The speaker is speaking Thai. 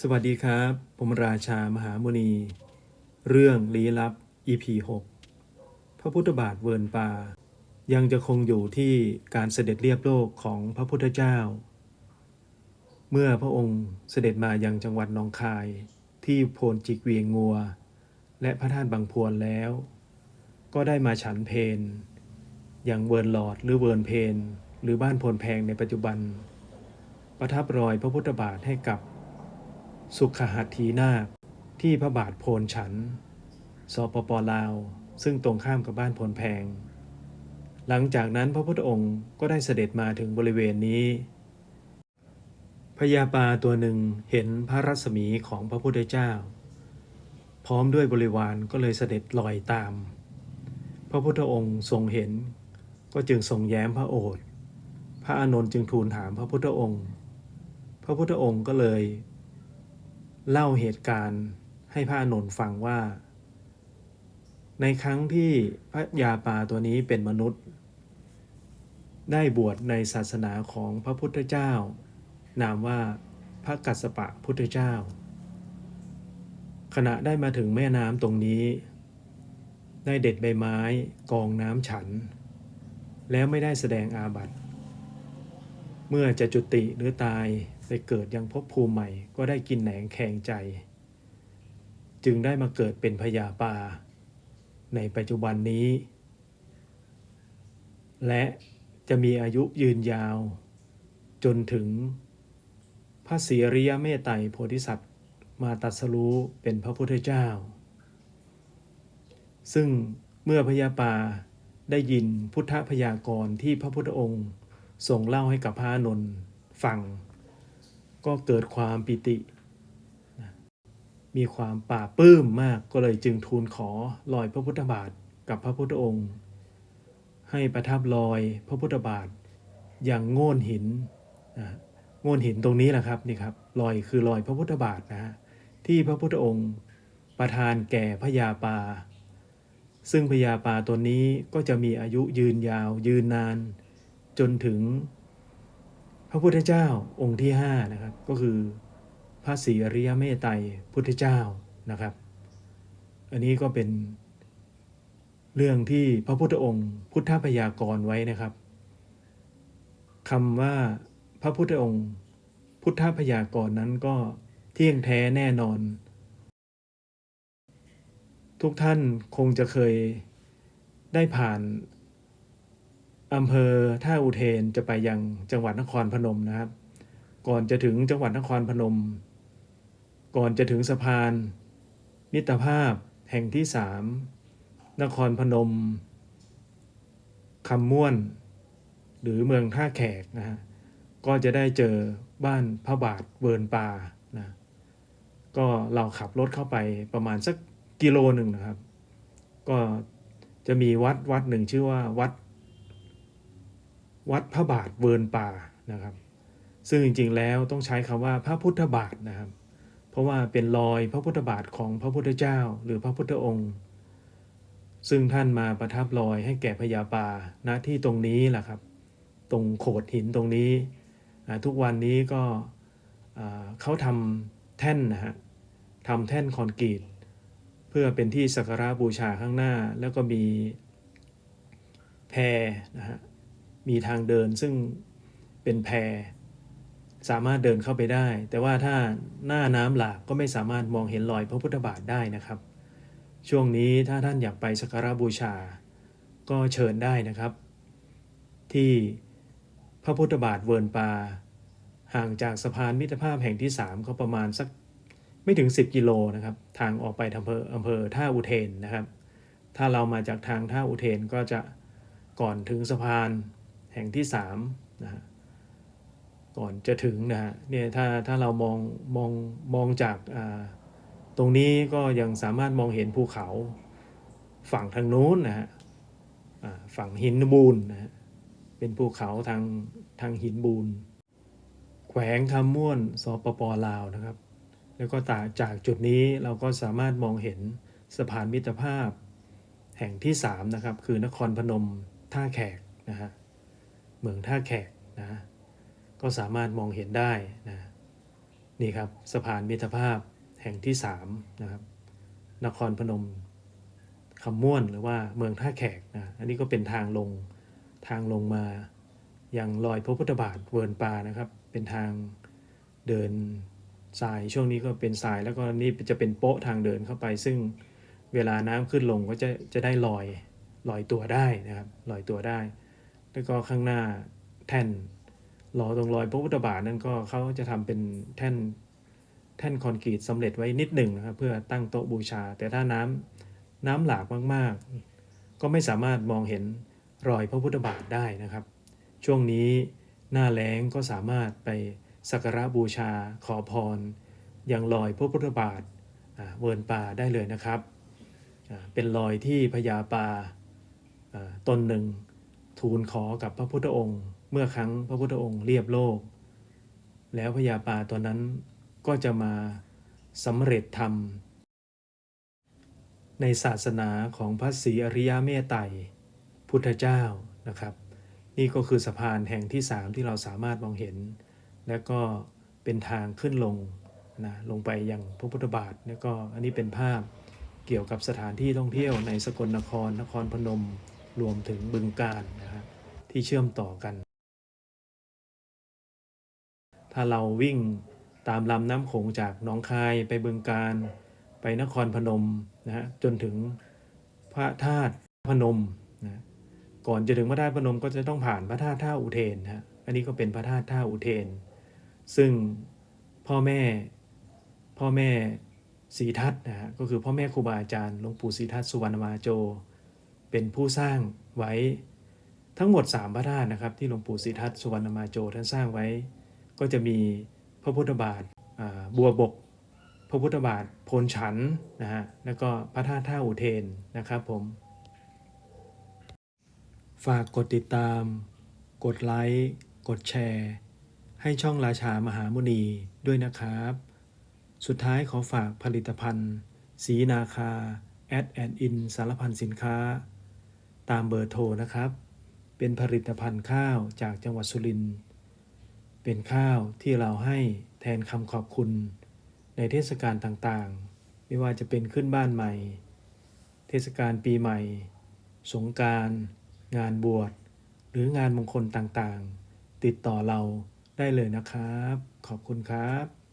สวัสดีครับ ผมราชามหามุนี เรื่องลี้ลับ EP 6 พระพุทธบาทเวิร์นปา ยังจะคงอยู่ที่การเสด็จเรียบโลกของพระพุทธเจ้า เมื่อพระองค์เสด็จมายังจังหวัดหนองคาย ที่โพนจิกเวียงงัว และพระธาตุบางพวนแล้ว ก็ได้มาฉันเพนอย่างเวิร์นหลอดหรือเวิร์นเพนหรือบ้านโพนแพงในปัจจุบัน ประทับรอยพระพุทธบาทให้กับ สุขหัตถีนาคที่พระบาทโพนฉัน สปปลาว ซึ่งตรงข้ามกับบ้านพนแพง หลังจากนั้นพระพุทธองค์ก็ได้เสด็จมาถึงบริเวณนี้ พญาปาตัวหนึ่งเห็นพระรัศมีของพระพุทธเจ้า พร้อมด้วยบริวารก็เลยเสด็จลอยตาม พระพุทธองค์ทรงเห็น ก็จึงทรงแย้มพระโอษฐ์พระอานนท์จึงทูลถามพระพุทธองค์ พระพุทธองค์ก็เลย เล่าเหตุการณ์ให้พระอานนท์ฟังว่า ในครั้งที่พระยาปาตัวนี้เป็นมนุษย์ ได้บวชในศาสนาของพระพุทธเจ้า นามว่าพระกัสสปะพุทธเจ้า ขณะได้มาถึงแม่น้ำตรงนี้ ได้เด็ดใบไม้กองน้ำฉัน แล้วไม่ได้แสดงอาบัติ เมื่อจะจุติหรือตาย ไปเกิดยังภพภูมิใหม่ก็ได้กินแหนงแขงใจ จึงได้มาเกิดเป็นพญาปา ในปัจจุบันนี้ และจะมีอายุยืนยาว จนถึงพระศรีริยเมตไตรโพธิสัตว์ มาตัสรู้เป็นพระพุทธเจ้า ซึ่งเมื่อพญาปาได้ยินพุทธพยากรณ์ที่พระพุทธองค์ทรงเล่าให้กับพระอนนท์ฟัง ก็เกิดความปิติ มีความป่าปลื้มมากก็เลยจึงทูลขอลอยพระพุทธบาทกับพระพุทธองค์ ให้ประทับลอยพระพุทธบาทอย่างโง่นหินโง่นหินตรงนี้แหละครับนี่ครับลอยคือลอยพระพุทธบาทนะฮะที่พระพุทธองค์ประทานแก่พญาปา ซึ่งพญาปาตัวนี้ก็จะมีอายุยืนยาวยืนนาน จนถึง ระพุทธเจ้าองค์ที่5นะครับก็คือพระศรีอริยเมตไตรพุทธเจ้านะครับ อันนี้ก็เป็นเรื่องที่พระพุทธองค์ พุทธพยากรณ์ไว้นะครับคำว่าพระพุทธองค์ พุทธพยากรณ์นั้นก็เที่ยงแท้แน่นอน ทุกท่านคงจะเคยได้ผ่าน อำเภอท่าอุเทนจะไปยังจังหวัดนครพนมนะครับ ก่อนจะถึงจังหวัดนครพนม ก่อนจะถึงสะพาน มิตรภาพแห่งที่สามนครพนมคำม่วน หรือเมืองท่าแขกนะฮะก็จะได้เจอบ้านพระบาทเวิร์นปานะก็เราขับรถเข้าไปประมาณสักกิโลหนึ่งนะครับ ก็จะมีวัดวัดหนึ่งชื่อว่าวัด วัดพระบาทเวิร์นป่านะครับ ซึ่งจริงๆแล้วต้องใช้คำว่าพระพุทธบาทนะครับ เพราะว่าเป็นรอยพระพุทธบาทของพระพุทธเจ้า หรือพระพุทธองค์ ซึ่งท่านมาประทับรอยให้แก่พญาปาณที่ตรงนี้แหละครับ ตรงโขดหินตรงนี้ ทุกวันนี้ก็เขาทำแท่นนะฮะทำแท่นคอนกรีตเพื่อเป็นที่สักการะบูชาข้างหน้า แล้วก็มีแพนะฮะ มีทางเดินซึ่งเป็นแพสามารถเดินเข้าไปได้ แต่ว่าถ้าหน้าน้ำหลากก็ไม่สามารถมองเห็นรอยพระพุทธบาทได้นะครับ ช่วงนี้ถ้าท่านอยากไปสักการะบูชา ก็เชิญได้นะครับ ที่พระพุทธบาทเวิร์นปา ห่างจากสะพานมิตรภาพแห่งที่ 3 ก็ประมาณสักไม่ถึง 10 กิโลนะครับ ทางออกไปอำเภออำเภอท่าอุเทนนะครับ ถ้าเรามาจากทางท่าอุเทนก็จะก่อนถึงสะพาน แห่งที่3นะฮะก่อนจะถึงนะฮะเนี่ยถ้าถ้าเรามองมองมองจากตรงนี้ก็ยังสามารถมองเห็นภูเขาฝั่งทางนู้นนะฮะฝั่งหินบูนนะฮะเป็นภูเขาทางทางหินบูนแขวงคำม่วนสปปลาวนะครับ แล้วก็จากจากจุดนี้เราก็สามารถมองเห็นสะพานมิตรภาพแห่งที่ 3 นะครับ คือนครพนมท่าแขกนะฮะ เมืองท่าแขกนะก็สามารถมองเห็นได้นะนี่ครับสะพานมิตรภาพแห่งที่3นะครับนครพนมคำม่วนหรือว่าเมืองท่าแขกนะอันนี้ก็เป็นทางลงทางลงมายังรอยพระพุทธบาทเวิร์นปานะครับ เป็นทางเดินทรายช่วงนี้ก็เป็นทรายแล้วก็นี่จะเป็นโป๊ะทางเดินเข้าไป ซึ่งเวลาน้ำขึ้นลงก็จะจะได้ลอยลอยตัวได้นะครับลอยตัวได้ แล้วก็ข้างหน้าแท่นรอตรงรอยพระพุทธบาทนั่นก็เขาจะทำเป็นแท่นแท่นคอนกรีตสำเร็จไว้นิดหนึ่งนะครับเพื่อตั้งโต๊ะบูชา แต่ถ้าน้ำน้ำหลากมากๆ ก็ไม่สามารถมองเห็นรอยพระพุทธบาทได้นะครับ ช่วงนี้หน้าแล้งก็สามารถไปสักการะบูชาขอพรอยังรอยพระพุทธบาทเวิร์นป่าได้เลยนะครับ เป็นรอยที่พญาปาอ่าตนหนึ่ง ทูลขอกับพระพุทธองค์ เมื่อครั้งพระพุทธองค์เรียบโลก แล้วพญาปาตัวนั้นก็จะมาสำเร็จธรรม ในศาสนาของพระศรีอริยเมตไตรพุทธเจ้านะครับ นี่ก็คือสะพานแห่งที่3ที่เราสามารถมองเห็น และก็เป็นทางขึ้นลงนะลงไปยังพระพุทธบาทแล้วก็อันนี้เป็นภาพเกี่ยวกับสถานที่ท่องเที่ยวในสกลนครนครพนม รวมถึงบึงการนะครับที่เชื่อมต่อกัน ถ้าเราวิ่งตามลำน้ำโขงจากหนองคายไปบึงการไปนครพนมนะฮะจนถึงพระธาตุพนมนะก่อนจะถึงพระธาตุพนมก็จะต้องผ่านพระธาตุท่าอุเทนนะฮะอันนี้ก็เป็นพระธาตุท่าอุเทน ซึ่งพ่อแม่พ่อแม่ศรีทัตนะฮะก็คือพ่อแม่ครูบาอาจารย์หลวงปู่ศรีทัตสุวรรณมาโจ เป็นผู้สร้างไว้ทั้งหมด 3 พระธาตุนะครับ ที่หลวงปู่ศรีทัตสุวรรณมาโจท่านสร้างไว้ ก็จะมีพระพุทธบาทบัวบก พระพุทธบาทโพนฉันนะฮะแล้วก็พระธาตุท่าอุเทนนะครับผม ฝากกดติดตาม กดไลค์กดแชร์ ให้ช่องราชามหามุนีด้วยนะครับ สุดท้ายขอฝากผลิตภัณฑ์ สีนาคา แอดแอนอินสารพันสินค้า ตามเบอร์โทรนะครับ เป็นผลิตภัณฑ์ข้าวจากจังหวัดสุรินทร์ เป็นข้าวที่เราให้แทนคำขอบคุณ ในเทศกาลต่างๆ ไม่ว่าจะเป็นขึ้นบ้านใหม่ เทศกาลปีใหม่ สงการงานบวช หรืองานมงคลต่างๆ ติดต่อเราได้เลยนะครับ ขอบคุณครับ